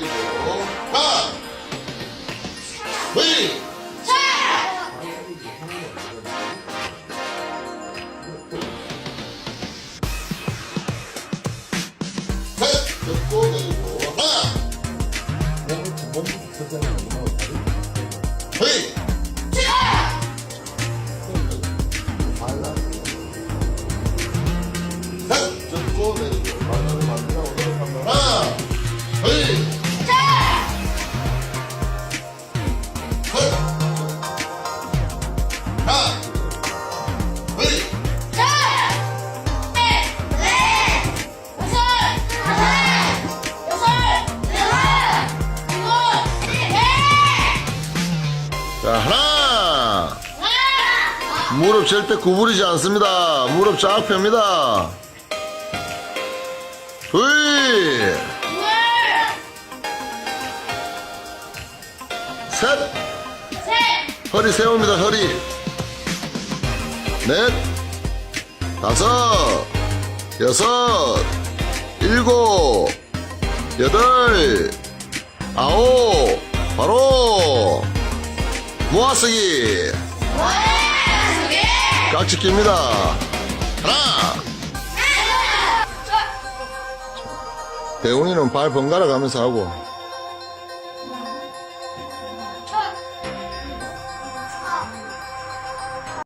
가! 자, 하나! 무릎 절대 구부리지 않습니다. 무릎 쫙 펴니다. 둘! 셋! 허리 세웁니다, 허리. 넷, 다섯, 여섯, 일곱, 여덟, 아홉, 바로 모아쓰기. 깍지 낍니다. 하나. 대웅이는 발 번갈아 가면서 하고.